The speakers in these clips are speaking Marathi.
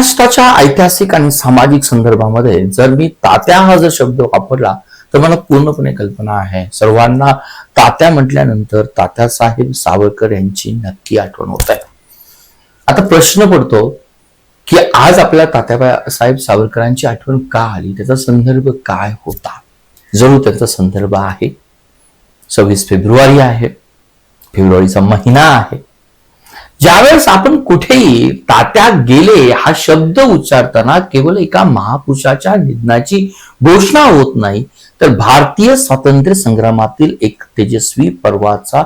महाराष्ट्राच्या ऐतिहासिक आणि सामाजिक संदर्भामध्ये जर मी तात्या हा जर शब्द वापरला तर मला पूर्णपणे कल्पना आहे. सर्वांना तात्या म्हटल्यानंतर तात्यासाहेब सावरकर यांची नक्की आठवण होत आहे. आता प्रश्न पडतो की आज आपल्या तात्या साहेब सावरकरांची आठवण का आली? त्याचा संदर्भ काय होता? जरूर त्याचा संदर्भ आहे. सव्वीस फेब्रुवारी आहे. फेब्रुवारीचा महिना आहे. ज्यावेळेस आपण कुठेही तात्या गेले हा शब्द उच्चारताना केवळ एका महापुरुषाच्या निधनाची घोषणा होत नाही तर भारतीय स्वातंत्र्य संग्रामातील एक तेजस्वी पर्वाचा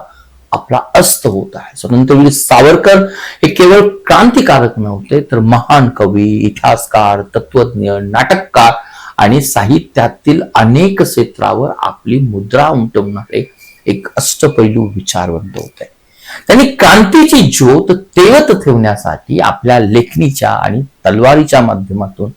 आपला अस्त होत आहे. स्वतंत्रवीर सावरकर हे केवळ क्रांतिकारक नव्हते तर महान कवी इतिहासकार तत्वज्ञ नाटककार आणि साहित्यातील अनेक क्षेत्रावर आपली मुद्रा उमटवणारे एक अष्टपैलू विचारवंत होते. त्यांनी क्रांतीची ज्योत तेवत ठेवण्यासाठी आपल्या लेखणीच्या आणि तलवारीच्या माध्यमातून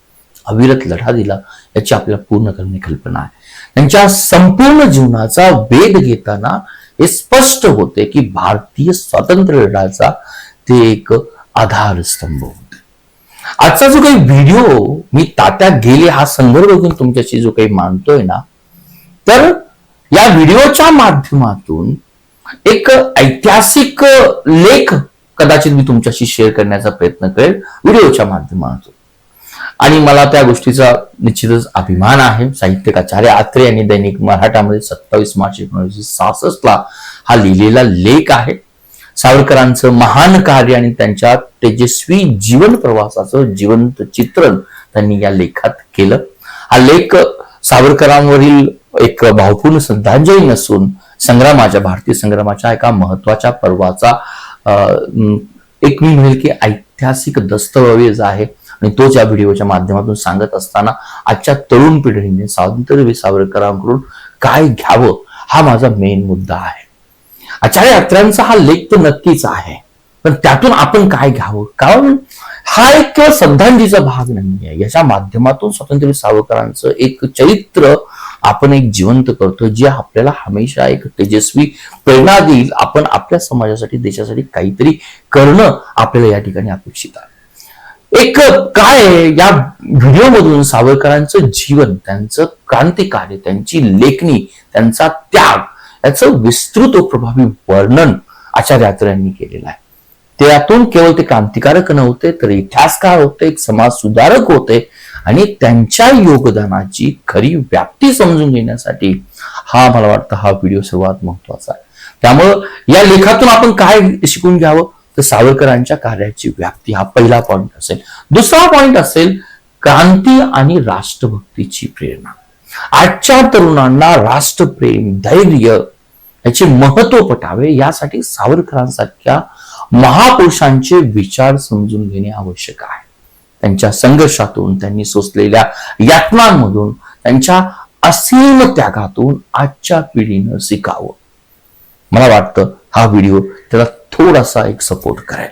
अविरत लढा दिला याची आपल्याला पूर्णपणे कल्पना आहे. त्यांच्या संपूर्ण जीवनाचा वेध घेताना हे स्पष्ट होते की भारतीय स्वातंत्र्य लढ्याचा ते एक आधारस्तंभ होते. आजचा जो काही व्हिडिओ मी तात्या गेले हा संदर्भ घेऊन तुमच्याशी जो काही मानतोय ना तर या व्हिडिओच्या माध्यमातून एक ऐतिहासिक लेख कदाचित मी तुमच्याशी शेअर करण्याचा प्रयत्न करेल व्हिडिओच्या माध्यमातून. आणि मला त्या गोष्टीचा निश्चितच अभिमान आहे. साहित्यकाचार्य आत्रे यांनी दैनिक मराठामध्ये सत्तावीस मार्च एकोणीसशे सहासष्ट ला हा लिहिलेला लेख आहे. सावरकरांचं महान कार्य आणि त्यांच्या तेजस्वी जीवन प्रवासाचं जिवंत चित्रण त्यांनी या लेखात केलं. हा लेख सावरकरांवरील एक भावपूर्ण श्रद्धांजली नसून संग्रामाच्या भारतीय संग्रामाच्या एका महत्त्वाच्या पर्वाचा अं, एक मी म्हणेल की ऐतिहासिक दस्तऐवज आहे. आणि तोच या व्हिडिओच्या माध्यमातून सांगत असताना आजच्या तरुण पिढीने स्वातंत्र्यवीर सावरकरांकडून काय घ्यावं हा माझा मेन मुद्दा आहे. आचार्य यात्रांचा हा लेख तर नक्कीच आहे. पण त्यातून आपण काय घ्यावं? कारण हा एक केवळ श्रद्धांजलीचा भाग नाही आहे याच्या माध्यमातून स्वातंत्र्य सावरकरांचं एक चरित्र आपण एक जिवंत करतो जे आपल्याला हमेशा एक तेजस्वी प्रेरणा देईल आपण आपल्या समाजासाठी देशासाठी काहीतरी करणं आपल्याला या ठिकाणी अपेक्षित आहे. एक काय या व्हिडिओमधून सावरकरांचं जीवन त्यांचं क्रांतिकार्य त्यांची लेखणी त्यांचा त्याग याचं विस्तृत प्रभावी वर्णन आचार्य केलेलं आहे. त्यातून केवळ ते क्रांतिकारक नव्हते तर इतिहासकार होते एक समाज सुधारक होते आणि त्यांच्या योगदानाची खरी व्याप्ती समजून घेण्यासाठी हा मला वाटतं हा व्हिडिओ सर्वात महत्त्वाचा आहे. त्यामुळं या लेखातून आपण काय शिकून घ्यावं? तर सावरकरांच्या कार्याची व्याप्ती हा पहिला पॉइंट असेल. दुसरा पॉइंट असेल क्रांती आणि राष्ट्रभक्तीची प्रेरणा. आजच्या तरुणांना राष्ट्रप्रेम धैर्य याचे महत्त्व पटावे यासाठी सावरकरांसारख्या महापुरुषांचे विचार समजून घेणे आवश्यक आहे. त्यांच्या संघर्षातून त्यांनी सोसलेल्या यातनांमधून त्यांच्या असीम त्यागातून आजच्या पिढीनं शिकावं. मला वाटतं हा व्हिडिओ त्याला थोडासा एक सपोर्ट करेल.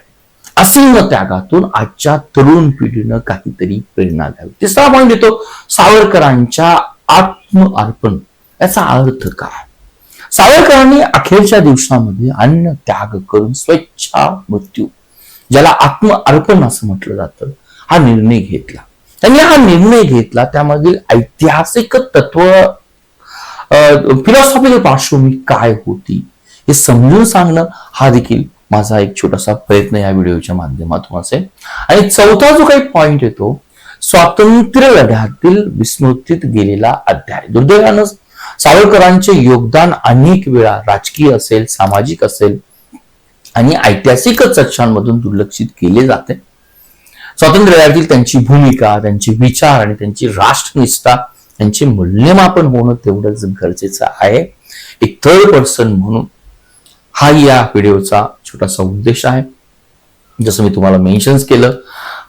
असीम त्यागातून आजच्या तरुण पिढीनं काहीतरी प्रेरणा द्यावी तिसरा पॉईंट येतो सावरकरांच्या आत्म अर्पण याचा अर्थ काय? सावरकरांनी अखेरच्या दिवसामध्ये अन्न त्याग करून स्वच्छा मृत्यू ज्याला आत्म अर्पण असं म्हटलं जातं हा निर्णय घेतला. त्यांनी हा निर्णय घेतला त्यामागील ऐतिहासिक तत्व फिलॉसॉफिकल पार्श्वभूमी काय होती हे समजून सांगणं हा देखील माझा एक छोटासा प्रयत्न या व्हिडिओच्या माध्यमातून असेल. आणि चौथा जो काही पॉइंट येतो स्वातंत्र्य लढ्यातील विस्मृतीत गेलेला अध्याय. दुर्दैवानं सावरकरांचे योगदान अनेक वेळा राजकीय असेल सामाजिक असेल आणि ऐतिहासिक चर्चांमधून दुर्लक्षित केले जाते. स्वातंत्र्य लढ्यातील त्यांची भूमिका त्यांचे विचार आणि त्यांची राष्ट्रनिष्ठा त्यांचे मूल्यमापन होणं तेवढंच गरजेचं आहे. एक थर्ड पर्सन म्हणून हा या व्हिडिओचा छोटासा उद्देश आहे. जसं मी तुम्हाला मेन्शन्स केलं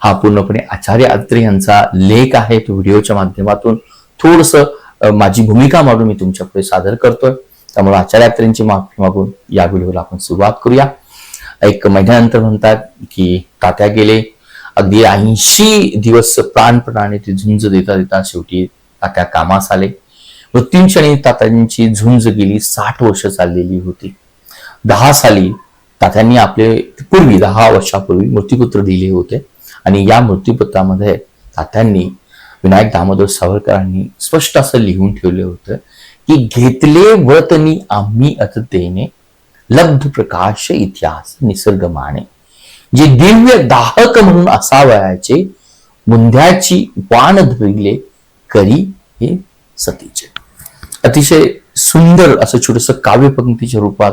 हा पूर्णपणे आचार्य अत्रे यांचा लेख आहे. तो व्हिडिओच्या माध्यमातून थोडस माझी भूमिका मांडून मी तुमच्यापुढे सादर करतोय. त्यामुळे आचार्य अत्रेंची माफी मागून या व्हिडिओला आपण सुरुवात करूया. एक महिन्यानंतर म्हणतात की तात्या गेले अगदी ऐंशी दिवस प्राणपणाने ते झुंज देता देता शेवटी तात्या कामास आले. मृत्यूंक्षणी तात्यांची झुंज गेली साठ वर्ष चाललेली होती. दहा साली तात्यांनी आपले पूर्वी दहा वर्षापूर्वी मृत्यूपुत्र दिले होते आणि या मृत्यूपत्रामध्ये तात्यांनी विनायक दामोदर सावरकरांनी स्पष्ट असं लिहून ठेवलं होतं की घेतले व्रतनी आम्ही अततेने लब्ध प्रकाश इतिहास निसर्ग माने जे दिव्य दाहक म्हणून असावयाचे मुंध्याची वाण धरिले करी हे सतीचे. अतिशय सुंदर असं छोटस काव्यपंक्तीच्या रूपात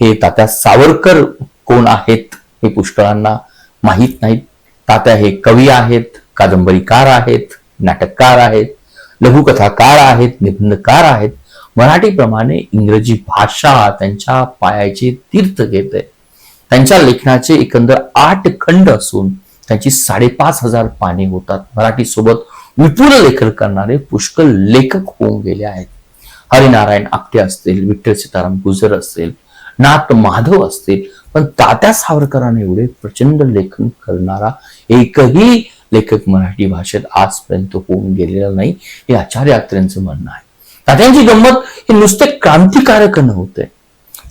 हे तात्या सावरकर कोण आहेत हे पुष्कळांना माहीत नाहीत. तात्या हे कवी आहेत कादंबरीकार आहेत नाटककार आहेत लघुकथाकार आहेत निबंधकार आहेत. मराठीप्रमाणे इंग्रजी भाषा त्यांच्या पायाचे तीर्थ घेत. आहे त्यांच्या लेखनाचे एकंदर आठ खंड असून त्यांची साडेपाच हजार पाने होतात. मराठी सोबत विपुल लेखन करणारे पुष्कळ लेखक होऊन गेले आहेत. हरिनारायण आपटे असतील विठ्ठल सीताराम गुजर असतील नाथ माधव असतील पण तात्या सावरकरांनी एवढे प्रचंड लेखन करणारा एकही लेखक मराठी भाषेत आजपर्यंत होऊन गेलेला नाही हे आचार्य यात्रेंचं म्हणणं आहे. तात्यांची गंमत हे नुसते क्रांतिकारक नव्हते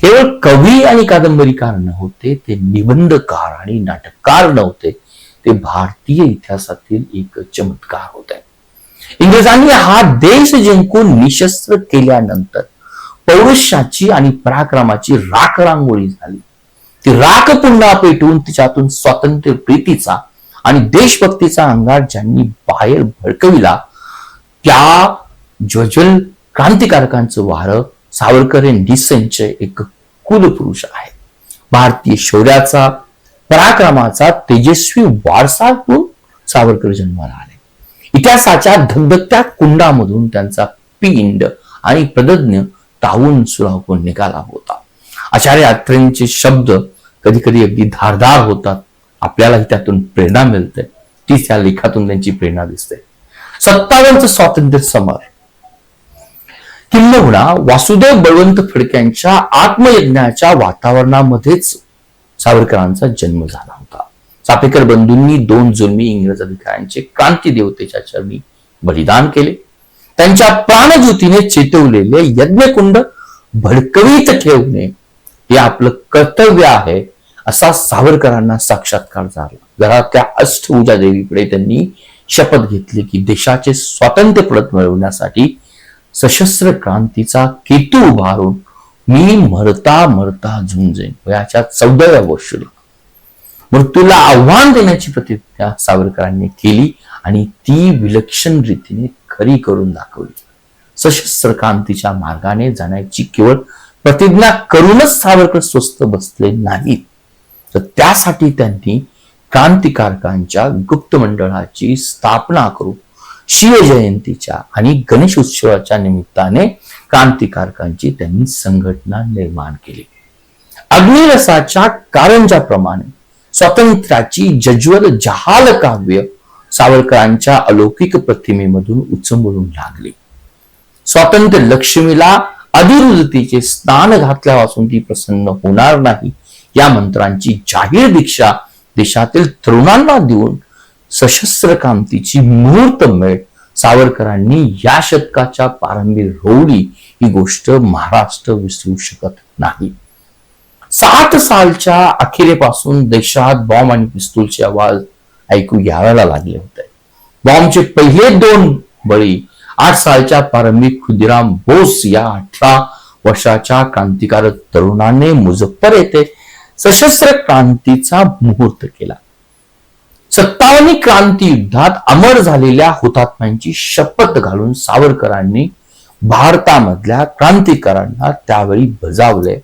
केवळ कवी आणि कादंबरीकार नव्हते ते निबंधकार आणि नाटककार नव्हते ते भारतीय इतिहासातील एक चमत्कार होते. इंग्रजांनी हा देश जिंकून निशस्त्र केल्यानंतर पौरुषाची आणि पराक्रमाची राख रांगोळी झाली. ती राख पुन्हा पेटवून तिच्यातून स्वातंत्र्य प्रीतीचा आणि देशभक्तीचा अंगार ज्यांनी बाहेर भडकविला त्या ज्वजल क्रांतिकारकांचं वारं सावरकर हे निसंचय एक कुलपुरुष आहे. भारतीय शौर्याचा पराक्रमाचा तेजस्वी वारसा सावरकर जन्माला आले. इतिहासाच्या धगधगत्या कुंडामधून त्यांचा पिंड आणि प्रदज्ञ तावून सुरावून निघाला होता. आचार्य यात्रेंचे शब्द कधी कधी अगदी धारदार होतात. आपल्यालाही त्यातून प्रेरणा मिळते. तीच या लेखातून त्यांची प्रेरणा दिसते. सत्तावन्नचं स्वातंत्र्य समर. किंबहुना वासुदेव बळवंत फडक्यांच्या आत्मयज्ञाच्या वातावरणामध्येच सावरकरांचा जन्म झाला होता. चापेकर बंधूंनी दोन जुलमी इंग्रज अधिकाऱ्यांचे क्रांती देवतेच्या चरणी बलिदान केले. त्यांच्या प्राणज्योतीने चेतवलेले यज्ञकुंड भडकवीत ठेवणे हे आपलं कर्तव्य आहे असा सावरकरांना साक्षात्कार झाला. घरातल्या अष्टभुजा देवीकडे त्यांनी शपथ घेतली की देशाचे स्वातंत्र्य परत मिळवण्यासाठी सशस्त्र क्रांतीचा केतू उभारून मी मरता मरता झुंजेन. वयाच्या चौदाव्या वर्षाला. मृत्यूला आव्हान देण्याची प्रतिज्ञा सावरकरांनी केली आणि ती विलक्षण रीतीने खरी करून दाखवली. सशस्त्र क्रांतीच्या मार्गाने जाण्याची केवळ प्रतिज्ञा करूनच सावरकर स्वस्त बसले नाहीत. तर त्यासाठी त्यांनी क्रांतिकारकांच्या गुप्त मंडळाची स्थापना करून शिवजयंतीच्या आणि गणेश उत्सवाच्या निमित्ताने क्रांतिकारकांची त्यांनी संघटना निर्माण केली. अग्निरसाच्या कारंजाप्रमाणे स्वातंत्र्याची जज्वल जहाल काव्य सावरकरांच्या अलौकिक प्रतिमेमधून उचंबळून लागली. स्वातंत्र्य लक्ष्मीला अधिरुदतीचे स्नान घातल्यापासून ती प्रसन्न होणार नाही या मंत्रांची जाहीर दीक्षा देशातील तरुणांना देऊन सशस्त्र क्रांतीची मुहूर्त मेळ सावरकरांनी या शतकाच्या प्रारंभी रोवली ही गोष्ट महाराष्ट्र विसरू शकत नाही. सात सालच्या अखेरेपासून देशात बॉम्ब आणि पिस्तूलचे आवाज ऐकू यावायला लागले होते. बॉम्बचे पहिले दोन बळी आठ सालच्या प्रारंभी खुदिराम बोस या अठरा वर्षाच्या क्रांतिकारक तरुणाने मुझफ्फर येथे सशस्त्र क्रांतीचा मुहूर्त केला. सत्तावन्न क्रांती युद्धात अमर झालेल्या हुतात्म्यांची शपथ घालून सावरकरांनी भारतामधल्या क्रांतिकारांना त्यावेळी बजावले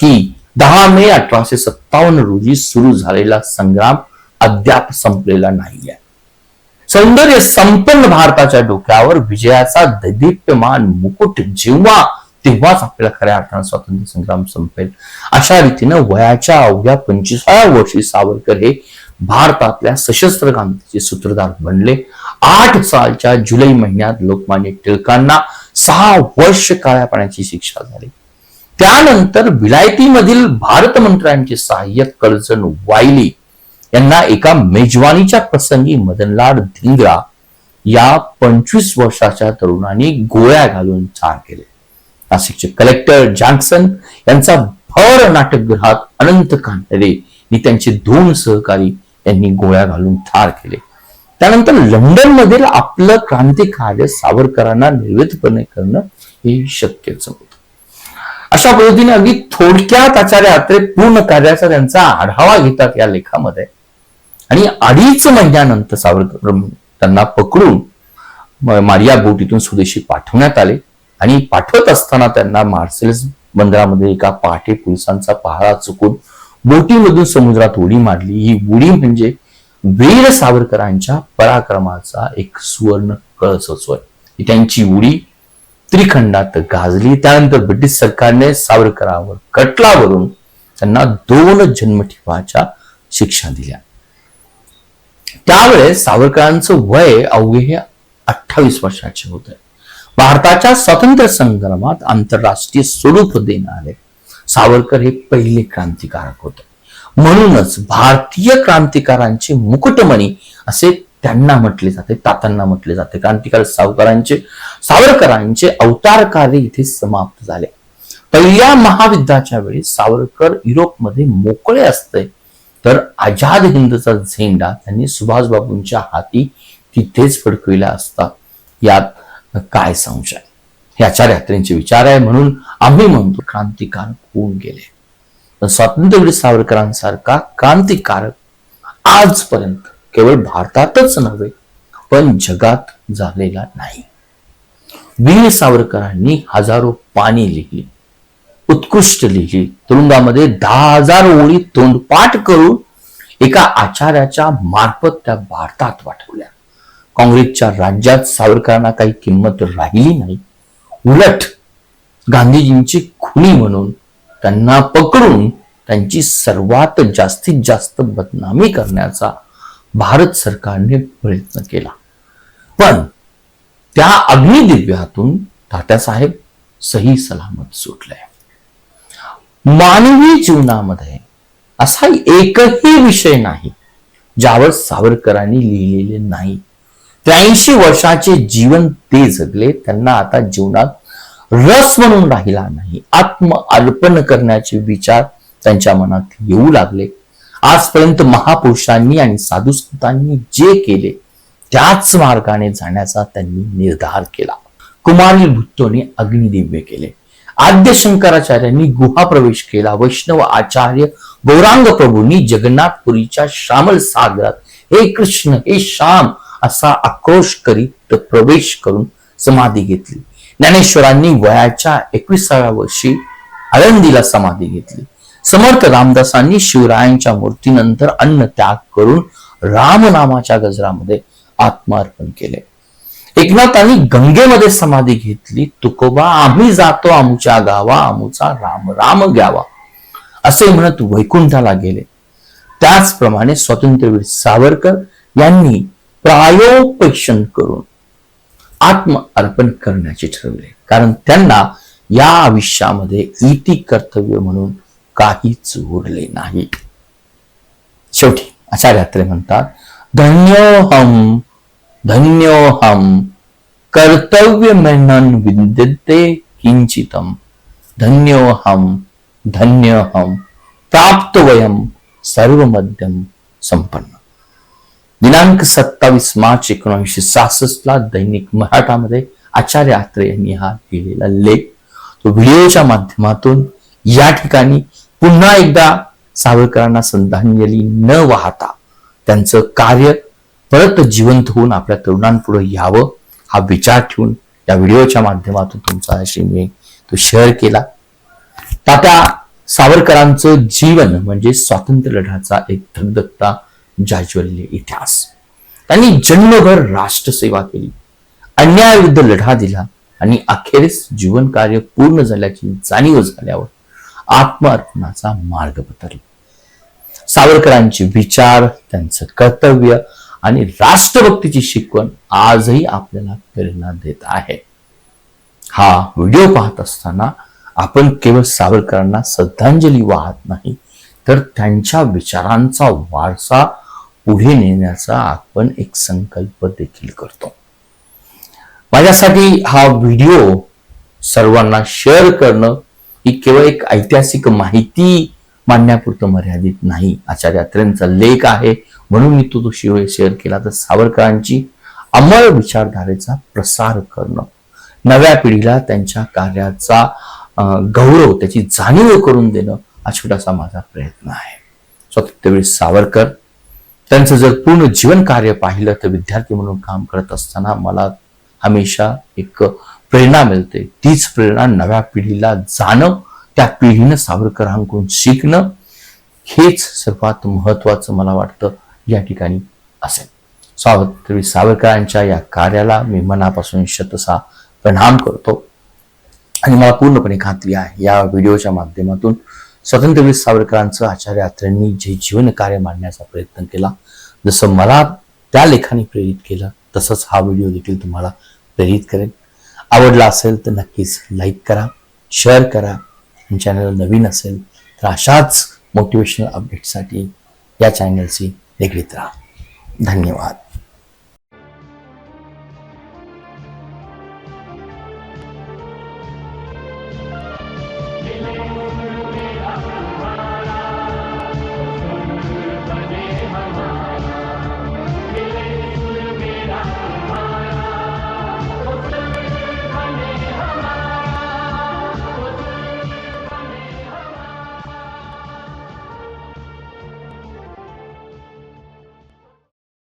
की दहा मे अठराशे सत्तावन्न रोजी सुरू झालेला संग्राम अद्याप संपलेला नाहीये. सौंदर्य संपन्न भारताच्या डोक्यावर विजयाचा दैदिप्यमान मुकुट जेव्हा तेव्हाच आपल्याला खऱ्या अर्थानं स्वातंत्र्य संग्राम संपेल. अशा रीतीनं वयाच्या अवघ्या पंचवीसाव्या वर्षी सावरकर हे भारतातल्या सशस्त्र क्रांतीचे सूत्रधार बनले. आठ सालच्या जुलै महिन्यात लोकमान्य टिळकांना सहा वर्ष काळ्या पाण्याची शिक्षा झाली. त्यानंतर विलायतीमधील भारत मंत्र्यांचे सहाय्यक कळचण वायली यांना एका मेजवानीच्या प्रसंगी मदनलाल धिंगरा या पंचवीस वर्षाच्या तरुणांनी गोळ्या घालून ठार केले. नाशिकचे कलेक्टर जॅक्सन यांचा भर नाटकगृहात अनंत कांटरे आणि त्यांचे दोन सहकारी यांनी गोळ्या घालून ठार केले. त्यानंतर लंडन मधील आपलं क्रांती कार्य सावरकरांना निर्वितपणे करणं हे शक्यच होतं. अशा पद्धतीने अगदी थोडक्यात आचार्य आत्रे पूर्ण कार्याचा त्यांचा आढावा घेतात या लेखामध्ये. आणि अडीच महिन्यानंतर सावरकर त्यांना पकडून मारिया बोट इथून स्वदेशी पाठवण्यात आले. आणि पाठवत असताना त्यांना मार्सेल्स बंदरामध्ये एका पहाटे पोलिसांचा पहारा चुकून बोटीमधून समुद्रात उडी मारली. ही उडी म्हणजे वीर सावरकरांच्या पराक्रमाचा एक सुवर्ण कळसच होय त्यांची उडी त्रिखंडात गाजली. त्यानंतर ब्रिटिश सरकारने सावरकरावर कटलावरून त्यांना दोन जन्मठेवाच्या शिक्षा दिल्या. त्यावेळेस सावरकरांचं वय अवघे अठ्ठावीस वर्षाचे होते. भारताच्या स्वातंत्र्य संग्रामात आंतरराष्ट्रीय स्वरूप देणारे सावरकर हे पहिले क्रांतिकारक होते. म्हणूनच भारतीय क्रांतिकारांचे मुकुटमणी असे त्यांना म्हटले जाते तातांना म्हटले जाते. क्रांतिकार सावकारांचे सावरकरांचे अवतार कार्य इथे समाप्त झाले. पहिल्या महायुद्धाच्या वेळी सावरकर युरोपमध्ये मोकळे असते तर आझाद हिंदचा झेंडा त्यांनी सुभाषबाबूंच्या हाती तिथेच फडकविला असता. यात काय संशय? हे आचार्य विचार आहे म्हणून आम्ही म्हणतो क्रांतिकार होऊन गेले. पण स्वातंत्र्यवीर सावरकरांसारखा क्रांतिकारक आजपर्यंत केवळ भारतातच नव्हे पण जगात झालेला नाही. वीर सावरकरांनी हजारो पाणी लिहिली उत्कृष्ट लिहिली तुरुंगामध्ये दहा हजार ओळी तोंडपाठ करून एका आचार्याच्या मार्फत त्या भारतात पाठवल्या काँग्रेसच्या राज्यात सावरकरांना काही किंमत राहिली नाही उलट गांधीजींची खुणी म्हणून त्यांना पकडून त्यांची सर्वात जास्तीत जास्त बदनामी करण्याचा भारत सरकारने प्रयत्न केला. पण त्या अग्निदिव्यातून तात्यासाहेब सही सलामत सुटले. मानवी जीवनामध्ये असा एकही विषय नाही ज्यावर सावरकरांनी लिहिलेले नाही. त्र्याऐंशी वर्षाचे जीवन ते जगले त्यांना आता जीवनात रस म्हणून राहिला नाही. आत्म अर्पण करण्याचे विचार त्यांच्या मनात येऊ लागले. आजपर्यंत महापुरुषांनी आणि साधुसंतांनी जे केले त्याच मार्गाने जाण्याचा त्यांनी निर्धार केला. कुमारी भुत्तोने अग्निदिव्य केले. आद्य शंकराचार्यांनी गुहा प्रवेश केला. वैष्णव आचार्य गौरांग प्रभूंनी जगन्नाथपुरीच्या श्यामल सागरात हे कृष्ण हे श्याम असा आक्रोश करीत प्रवेश करून समाधी घेतली. ज्ञानेश्वरांनी वयाच्या एकविसाव्या वर्षी आळंदीला समाधी घेतली. समर्थ रामदासांनी शिवरायांच्या मूर्तीनंतर अन्न त्याग करून रामनामाच्या गजरामध्ये आत्मार्पण केले. एकनाथांनी गंगेमध्ये समाधी घेतली. तुकोबा आम्ही जातो आमच्या गावा आमचा राम राम घ्यावा असे म्हणत वैकुंठाला गेले. त्याचप्रमाणे स्वातंत्र्यवीर सावरकर यांनी प्रायोपेक्षण करून आत्म अर्पण करण्याचे ठरवले. कारण त्यांना या आयुष्यामध्ये इति कर्तव्य म्हणून काहीच उरले नाही. शेवटी आचार्यात्रे म्हणतात धन्योहम धन्योहम कर्तव्य मेहनन विद्यते किंचितम. धन्योहम धन्यहम प्राप्त वयम सर्व मध्यम संपन्न. दिनांक सत्तावीस मार्च एकोणीसशे सहासष्ट ला दैनिक मराठामध्ये आचार्य आत्रे यांनी हा लिहिलेला लेख. तो व्हिडिओच्या माध्यमातून या ठिकाणी पुन्हा एकदा सावरकरांना श्रद्धांजली न वाहता त्यांचं कार्य परत जिवंत होऊन आपल्या तरुणांपुढे यावं हा विचार ठेवून या व्हिडिओच्या माध्यमातून तुमच्याशी मी तो शेअर केला. तात्या सावरकरांचं जीवन म्हणजे स्वातंत्र्य लढ्याचा एक धगधगता जाज्वल्य इतिहास. त्यांनी जन्मभर राष्ट्रसेवा केली. अन्यायाविरुद्ध लढा दिला आणि अखेरीस जीवन कार्य पूर्ण झाल्याची जाणीव झाल्यावर आत्मअर्पणाचा मार्ग पत्करला सावरकरांचे विचार त्यांचं कर्तव्य आणि राष्ट्रभक्तीची शिकवण आजही आपल्याला प्रेरणा देत आहे. हा व्हिडिओ पाहत असताना आपण केवळ सावरकरांना श्रद्धांजली वाहत नाही तर त्यांच्या विचारांचा वारसा पुढे नेण्याचा आपण एक संकल्प देखील करतो. माझ्यासाठी हा व्हिडिओ सर्वांना शेअर करणं ही केवळ एक ऐतिहासिक माहिती मांडण्यापुरतं मर्यादित नाही. आचार्य अत्र्यांचा लेख आहे. म्हणून मी तो तो शिवाय शेअर केला तर सावरकरांची अमर विचारधारेचा प्रसार करणं नव्या पिढीला त्यांच्या कार्याचा गौरव त्याची जाणीव करून देणं हा छोटासा माझा प्रयत्न आहे. स्वातंत्र्यवीर सावरकर त्यांचं जर पूर्ण जीवन कार्य पाहिलं तर विद्यार्थी म्हणून काम करत असताना मला हमेशा एक प्रेरणा मिळते. तीच प्रेरणा नव्या पिढीला जाणं त्या पिढीनं सावरकरांकडून शिकणं हेच सर्वात महत्वाचं मला वाटतं या ठिकाणी असेल. सावत्र सावरकरांच्या या कार्याला मी मनापासून शतसा प्रणाम करतो. आणि मला पूर्णपणे खात्री आहे या व्हिडिओच्या माध्यमातून स्वातंत्र्यवीर सावरकरांचं आचार्य अत्र्यांनी जे जीवन कार्य मांडण्याचा प्रयत्न केला जसं मला त्या लेखाने प्रेरित केलं तसंच हा व्हिडिओ देखील तुम्हाला प्रेरित करेल. आवडला असेल तर नक्कीच लाईक करा शेअर करा. आणि चॅनल नवीन असेल तर अशाच मोटिवेशनल अपडेटसाठी या चॅनलशी निगडीत राहा. धन्यवाद.